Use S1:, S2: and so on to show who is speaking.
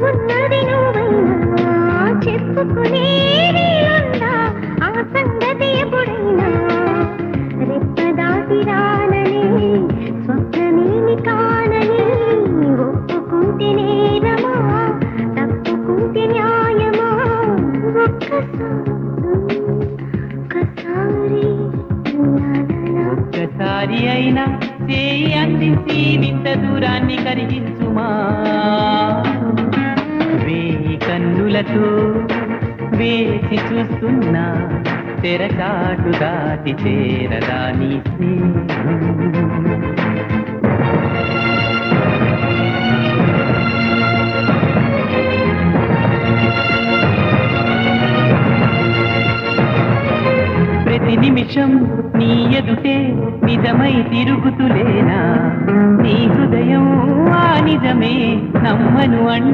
S1: ఉన్నది నువ్వైనా చెప్పుకునే ఆ సంగతి ఎప్పుడైనా. రెప్ప రానని స్వప్నమేమి కానని ఒప్పుకుంటే నేరమా తప్పుకుంటే న్యాయమా? ఒక్కసారి ఒక్కసారి.
S2: అయినా చేయి అందించి వింత దూరాన్ని కరిగించుమా? కన్నులతో వేచి చూస్తున్నా తెరచాటు దాటి చేరదా నీ ప్రతి నిమిషం నీ ఎదుటే నిజమై తిరుగుతులేనా నీ హృదయం ఆ నిజమే నమ్మను అంటూ